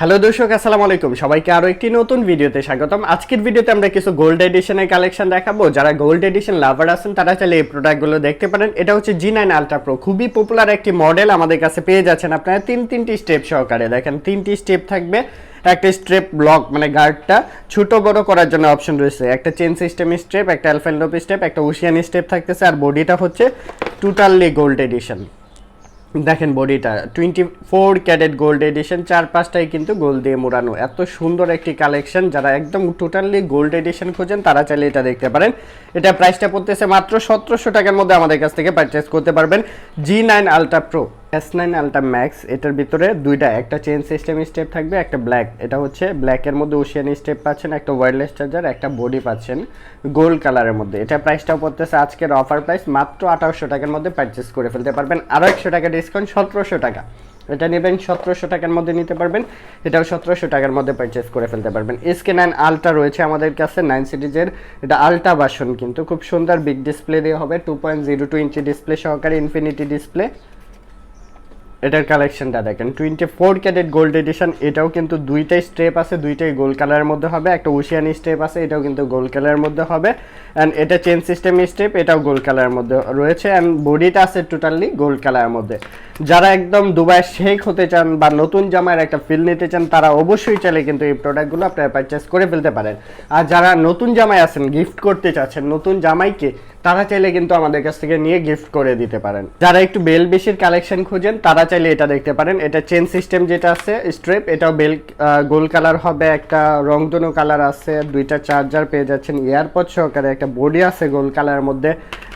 Hello দর্শক, আসসালামু আলাইকুম। সবাইকে আরও একটি নতুন ভিডিওতে স্বাগতম। আজকের ভিডিওতে আমরা কিছু গোল্ড এডিশনের কালেকশন দেখাবো। যারা গোল্ড এডিশন লাভার আছেন, তারা চাইলে এই প্রোডাক্টগুলো দেখতে পারেন। এটা হচ্ছে জি নাইন আলট্রা প্রো খুবই পপুলার একটি মডেল আমাদের কাছে পেয়ে যাচ্ছেন আপনারা তিন, তিনটি স্টেপ সহকারে। দেখেন, তিনটি স্টেপ থাকবে। একটা স্ট্রেপ ব্লক মানে গার্ডটা ছোট বড় করার জন্য অপশন রয়েছে। একটা চেন সিস্টেম স্টেপ একটা অ্যালফেন্ডোপ স্টেপ একটা ওশিয়ান স্টেপ থাকতেছে। আর বডিটা হচ্ছে টোটালি গোল্ড এডিশন দেখেন বডিটা twenty four carat gold edition চার পাঁচটাই কিন্তু গোল্ড দিয়ে মোড়ানো। এত সুন্দর একটি কালেকশন যারা একদম টোটালি গোল্ড এডিশন খোঁজেন, তারা চাইলে এটা দেখতে পারেন। এটা প্রাইসটা পড়তেছে মাত্র সতেরোশো টাকার মধ্যে আমাদের কাছ থেকে পারচেস করতে পারবেন G nine ultra pro S nine ultra max এটার ভিতরে দুইটা, একটা চেন সিস্টেম স্টেপ থাকবে, একটা ব্ল্যাক এটা হচ্ছে ব্ল্যাকের মধ্যে ওশিয়ান স্টেপ পাচ্ছেন, একটা ওয়্যারলেস চার্জার একটা বডি পাচ্ছেন গোল্ড কালারের মধ্যে। এটা প্রাইসটাও পড়তেছে আজকের অফার প্রাইস মাত্র আঠারোশো টাকার মধ্যে পারচেস করে ফেলতে পারবেন। আরও একশো টাকা ডিসকাউন্ট সতেরোশো টাকা। এটা নেবেন সতেরোশো টাকার মধ্যে নিতে পারবেন, এটাও সতেরোশো টাকার মধ্যে পারচেস করে ফেলতে পারবেন। এসকে নাইন আলট্রা রয়েছে আমাদের কাছে নাইন সিরিজের এটা আলট্রা বাসন কিন্তু, খুব সুন্দর বিগ ডিসপ্লে দিয়ে হবে two point zero two inch display সহকারে ইনফিনিটি ডিসপ্লে এটার কালেকশনটা দেখেন। Twenty four carat gold edition এটাও কিন্তু দুইটাই স্টেপ আছে, দুইটাই গোল্ড কালারের মধ্যে হবে। একটা ওশিয়ানি স্টেপ আছে, এটাও কিন্তু গোল্ড কালারের মধ্যে হবে। অ্যান্ড এটা চেন সিস্টেম স্টেপ এটাও গোল্ড কালারের মধ্যে রয়েছে। অ্যান্ড বডিটা আছে টোটালি গোল্ড কালারের মধ্যে। যারা একদম দুবাই শেখ হতে চান বা নতুন জামার একটা ফিল নিতে চান, তারা অবশ্যই চাইলে কিন্তু এই প্রোডাক্টগুলো আপনারা পারচেস করে ফেলতে পারেন। আর যারা নতুন জামাই আছেন গিফট করতে চাচ্ছেন, নতুন জামাইকে তারা চাইলে কিন্তু আমাদের কাছ থেকে নিয়ে গিফট করে দিতে পারেন। যারা একটু বেল বেশির কালেকশন খুঁজেন, তারা চাইলে এটা দেখতে পারেন। এটা চেন সিস্টেম যেটা আছে স্ট্রেপ এটাও বেল গোল কালার হবে, একটা রংধনু কালার আছে, দুইটা চার্জার পেয়ে যাচ্ছেন, এয়ারপড সহকারে একটা বডি আছে গোল কালারের মধ্যে।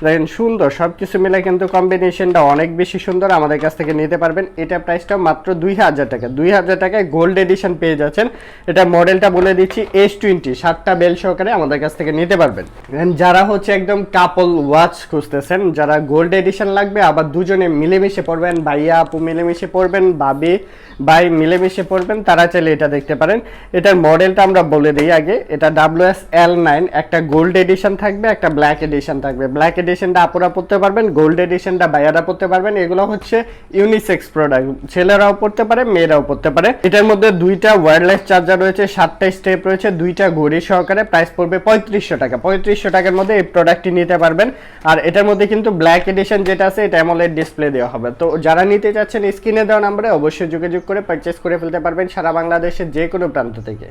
দেখেন, সুন্দর সব কিছু মিলে কিন্তু কম্বিনেশনটা অনেক বেশি সুন্দর। আমাদের কাছ থেকে নিতে পারবেন। এটা প্রাইসটা মাত্র দুই হাজার টাকা। দুই হাজার টাকায় গোল্ড এডিশন পেয়ে যাচ্ছেন। এটা মডেলটা বলে দিচ্ছি এস টোয়েন্টি সাতটা বেল সহকারে আমাদের কাছ থেকে নিতে পারবেন। যারা হচ্ছে একদম কাপল ওয়াচ খুঁজতেছেন, যারা গোল্ড এডিশন লাগবে, আবার দুজনে মিলেমিশে পড়বেন, ভাইয়া আপু মিলেমিশে পড়বেন, ভাবি ভাই মিলেমিশে পড়বেন, তারা চাইলে এটা দেখতে পারেন। এটার মডেলটা আমরা বলে দিই আগে। এটা ডাব্লিউ এস এল নাইন একটা গোল্ড এডিশন থাকবে, একটা ব্ল্যাক এডিশন থাকবে। ব্ল্যাক এডিশনটা আপুরা পড়তে পারবেন গোল্ড এডিশনটা ভাইয়ারা পড়তে পারবেন। এগুলো হচ্ছে ইউনিসেক্স প্রোডাক্ট ছেলেরাও পড়তে পারে, মেয়েরাও পড়তে পারে। এটার মধ্যে দুইটা ওয়্যারলেস চার্জার রয়েছে, সাতটা স্টেপ রয়েছে, দুইটা ঘড়ি সহকারে প্রাইস পড়বে পঁয়ত্রিশশো টাকা। পঁয়ত্রিশশো টাকার মধ্যে এই প্রোডাক্টটি নিতে পারবেন। আর এটার মধ্যে কিন্তু ব্ল্যাক এডিশন যেটা আছে, এটা অ্যামোলেড ডিসপ্লে দেওয়া হবে। তো যারা নিতে চাচ্ছেন স্ক্রিনে দেওয়া নাম্বারে অবশ্যই যোগাযোগ করে পারচেস করে ফেলতে পারবেন সারা বাংলাদেশের যে কোনো প্রান্ত থেকে।